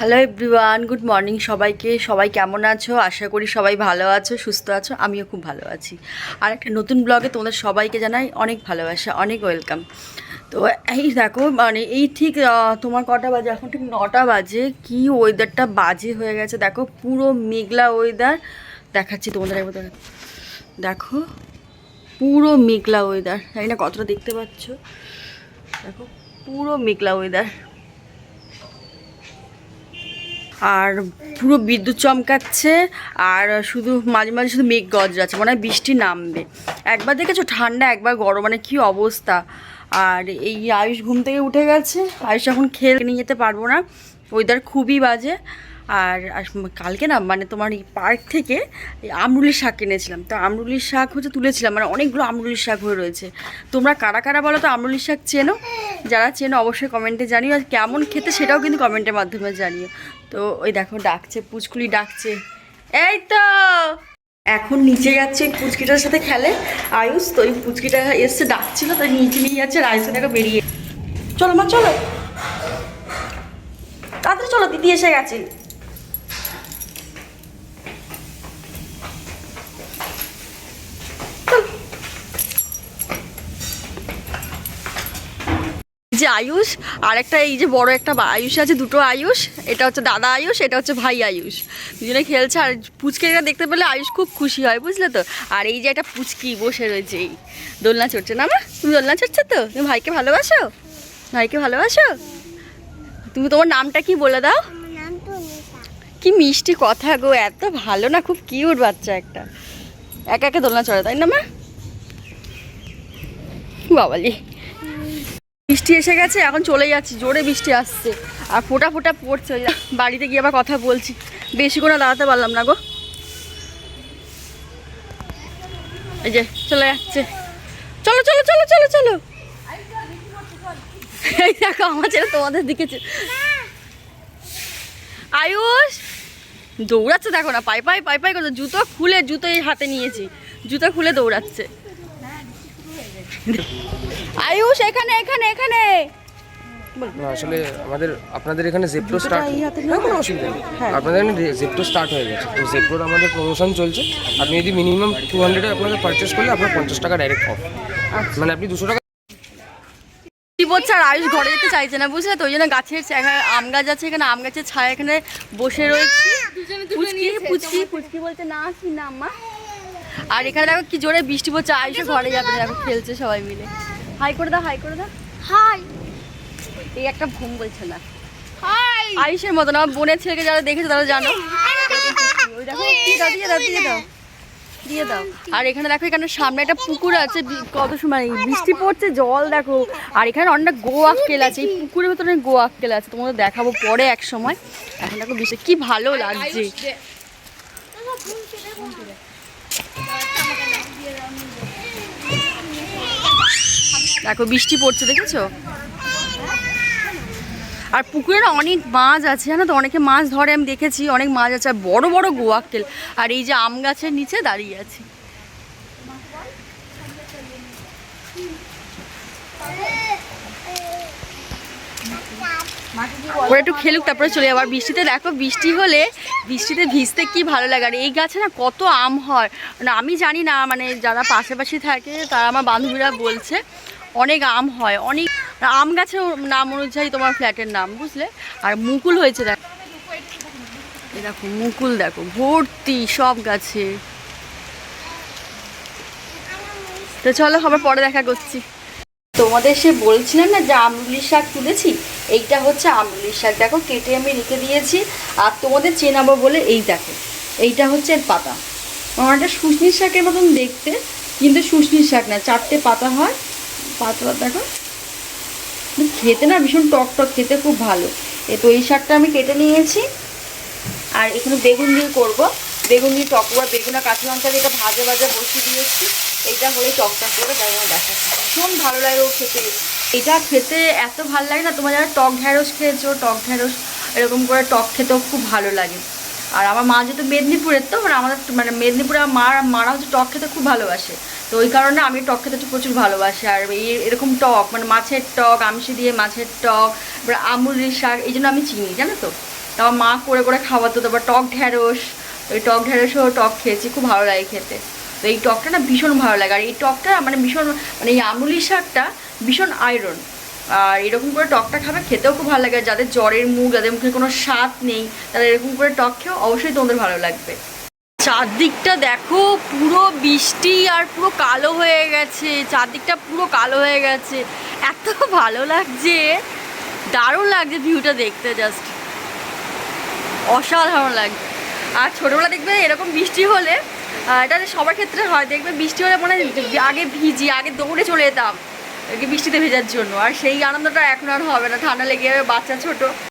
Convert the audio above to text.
Hello everyone good morning সবাইকে। সবাই কেমন আছো? আশা করি সবাই ভালো আছো, সুস্থ আছো। আমিও খুব ভালো আছি। আর একটা নতুন ব্লগে তোমাদের সবাইকে জানাই অনেক ভালোবাসা, অনেক ওয়েলকাম তো এই দেখো মানে এই ঠিক তোমার কটা বাজে? এখন ঠিক নটা বাজে। কি ওয়েদারটা বাজে হয়ে গেছে। দেখো, পুরো মেঘলা ওয়েদার দেখাচ্ছি তোমাদের একবার দেখো পুরো মেঘলা ওয়েদার জানি না কতটা দেখতে পাচ্ছ। দেখো, পুরো মেঘলা ওয়েদার আর পুরো বিদ্যুৎ চমকাচ্ছে, আর শুধু মাঝে মাঝে শুধু মেঘ গজরাচ্ছে, মনে হয় বৃষ্টি নামবে। একবার দেখেছ ঠান্ডা, একবার গরম মানে কী অবস্থা? আর এই আয়ুষ ঘুম থেকে উঠে গেছে, আয়ুষ এখন খেলে নিয়ে যেতে পারব না ওয়েদার খুবই বাজে। আর কালকে না মানে তোমার এই পার্ক থেকে আমরুলির শাক কিনেছিলাম তো আমরুলির শাক হচ্ছে তুলেছিলাম মানে অনেকগুলো আমরুলির শাক হয়ে রয়েছে। তোমরা কারা কারা বলো তো, আমরুলির শাক চেনো? যারা চেনো অবশ্যই কমেন্টে জানিও। আর কেমন খেতে সেটাও কিন্তু কমেন্টের মাধ্যমে জানিও। তো ওই দেখো, ডাকছে, পুচকুলি ডাকছে। এই তো! এখন নিচে যাচ্ছে পুচকিটার সাথে খেলে। আয়ুষ, তো ওই পুচকিটা এসছে, ডাকছিল, তাই নিচে নিয়ে যাচ্ছে আয়ুষের দেখো বেরিয়ে চলো মা, চলো। তাড়াতাড়ি চলো, দিদি এসে গেছে। যে আয়ুষ, আর একটা এই যে বড় একটা আয়ুষ আছে, দুটো আয়ুষ, এটা হচ্ছে দাদা আয়ুষ, এটা হচ্ছে ভাই আয়ুষ। দুজনে খেলছে, আর পুচকিটা দেখতে পেলে আয়ুষ খুব খুশি হয়, বুঝলে তো? আর এই যে একটা পুচকি বসে রয়েছে, এই দোলনা চড়ছে। না মা তুমি দোলনা চড়ছো তো? তুমি ভাইকে ভালোবাসো? ভাইকে ভালোবাসো? তুমি তোমার নামটা কি বলে দাও? কি মিষ্টি কথা গো, এত ভালো না, খুব কিউট বাচ্চা একটা। একা একা দোলনা চড়ে, তাই না মা? বাবালি। বৃষ্টি এসে গেছে, এখন চলে যাচ্ছি, জোরে বৃষ্টি আসছে। আর ফোটা ফোটা পড়ছে বাড়িতে গিয়ে আবার কথা বলছি। বেশি করে দাঁড়াতে পারলাম না গো। এই যে, চলে যাচ্ছে। চলো চলো চলো চলো চলো। এই দেখো, আমার ছেলে তোমাদের দিকে আয়ুষ! দৌড়াচ্ছে দেখো না পাই পাই পাই পাই করছে জুতো খুলে জুতো এই হাতে নিয়েছি। জুতো খুলে দৌড়াচ্ছে। আয়ুষ এখানে এখানে এখানে। না আসলে আমাদের আপনাদের এখানে জেপ্টো স্টার্ট হ্যাঁ কোনো অসুবিধা নেই। হ্যাঁ। আপনাদের এখানে জেপ্টো স্টার্ট হয়ে গেছে। তো জেপ্টোর আমাদের প্রমোশন চলছে। আপনি যদি মিনিমাম টু হান্ড্রেডে আপনাদের পারচেস করলে আপনার পঞ্চাশ টাকা ডাইরেক্ট অফ মানে আপনি দুশো টাকা কি বলছে আর আয়ুষ ঘরে যেতে চাইছে না বুঝলে তো? ওই জন্য গাছের আম গাছ আছে এখানে আম গাছের ছায়া এখানে বসে রয়েছি। পুচকি পুচকি। পুচকি বলতে না কি না মা। আর এখানে দেখো কি জোরে বৃষ্টি পড়ছে আয়ুষ ঘরে যাবে দেখো খেলছে সবাই মিলে। হাই করে দাও হাই করে দাও। হাই এই একটা ঘুম বলছে না। হাই আয়ুষের মতন আমার বোনের ছেলেকে যারা দেখেছে তারা জানো? ওই দেখো দিয়ে দাও দিয়ে দাও দিয়ে দাও দিয়ে দাও। আর এখানে দেখো এখানে সামনে একটা পুকুর আছে কত সময় বৃষ্টি পড়ছে জল দেখো। আর এখানে অনেক গো আক্কেল আছে এই পুকুরের ভেতরে গো আক্কেল আছে তোমাদের দেখাবো পরে এক সময়। এখন দেখো বৃষ্টি কি ভালো লাগছে। দেখো, বৃষ্টি পড়ছে, দেখেছ? আর পুকুরে না অনেক মাছ আছে, জানো তো? অনেকে মাছ ধরে, আমি দেখেছি, অনেক মাছ আছে, আর বড়ো বড়ো গোয়াক্কেল আর এই যে আম গাছের নিচে দাঁড়িয়ে আছে। ওরা একটু খেলুক, তারপরে চলে যাব। আর বৃষ্টিতে দেখো, বৃষ্টি হলে বৃষ্টিতে ভিজতে কি ভালো লাগে। আর এই গাছে না কত আম হয়। মানে আমি জানি না মানে যারা পাশাপাশি থাকে, তারা আমার বান্ধবীরা বলছে অনেক আম হয়, অনেক আম গাছের নাম অনুযায়ী তোমার ফ্ল্যাটের নাম, বুঝলে? আর মুকুল হয়েছে, দেখ। এই দেখো, মুকুল দেখো, ভর্তি সব গাছে। তো চলো, আবার পরে দেখা করছি। তোমাদের সে বলছিলাম না যে আমরুলির শাক তুলেছি? এইটা হচ্ছে আমরুলির শাক। দেখো, কেটে আমি রেখে দিয়েছি, আর তোমাদের চেনাবো বলে এই দেখো, এইটা হচ্ছে এর পাতা। ওনাটা শুশনির শাকের মতন দেখতে, কিন্তু শুশনির শাক না, চারটে পাতা হয়। পাতা দেখো। খেতে না ভীষণ টক টক, খেতে খুব ভালো। এ তো এই শাকটা আমি কেটে নিয়েছি। আর এখানে বেগুন দিয়ে করব। বেগুন দিয়ে টক বা বেগুন আর কাঁচা লঙ্কা দিয়ে ভাজা ভাজা বসিয়ে দিয়েছি। এইটা হলেই টকটা করে তাই আমার দেখাচ্ছি। ভীষণ ভালো লাগে ও খেতে। এটা খেতে এত ভালো লাগে না, তোমার যারা টক ঢ্যাঁড়স খেয়েছো, টক ঢ্যাঁড়স এরকম করে টক খেতেও খুব ভালো লাগে। আর আমার মা যেহেতু মেদিনীপুরের তো মানে আমাদের মানে মেদিনীপুরে আমার মারা হচ্ছে টক খেতে খুব ভালোবাসে। তো ওই কারণে আমি টক খেতে প্রচুর ভালোবাসি, আর এই এরকম টক মানে মাছের টক আমসি দিয়ে মাছের টক এবার আমুলির শাক, এই জন্য আমি চিনি, জানো তো? তারপর মা করে করে খাওয়াতো, তারপর টক ঢ্যাঁড়স ওই টক ঢ্যাঁড়সও টক খেয়েছি, খুব ভালো লাগে খেতে। তো এই টকটা না ভীষণ ভালো লাগে, আর এই টকটা মানে ভীষণ মানে এই আমুলি শাকটা ভীষণ আয়রন আর এরকম করে টকটা খাবে, খেতেও খুব ভালো লাগে যাদের জ্বরের মুখ, যাদের মুখে কোনো স্বাদ নেই, তারা এরকম করে টক খেয়েও অবশ্যই তোমাদের ভালো লাগবে। চারদিকটা দেখো, পুরো বৃষ্টি আর পুরো কালো হয়ে গেছে, চারদিকটা পুরো কালো হয়ে গেছে। এত ভালো লাগছে, দারুণ লাগছে ভিউটা দেখতে জাস্ট অসাধারণ লাগছে আর ছোটোবেলা দেখবে এরকম বৃষ্টি হলে এটা সবার ক্ষেত্রে হয়, দেখবে বৃষ্টি হলে মনে আগে ভিজি, আগে দৌড়ে চলে যেতাম বৃষ্টিতে ভেজার জন্য, আর সেই আনন্দটা এখন আর হবে না, ঠান্ডা লেগে যাবে, বাচ্চা ছোট।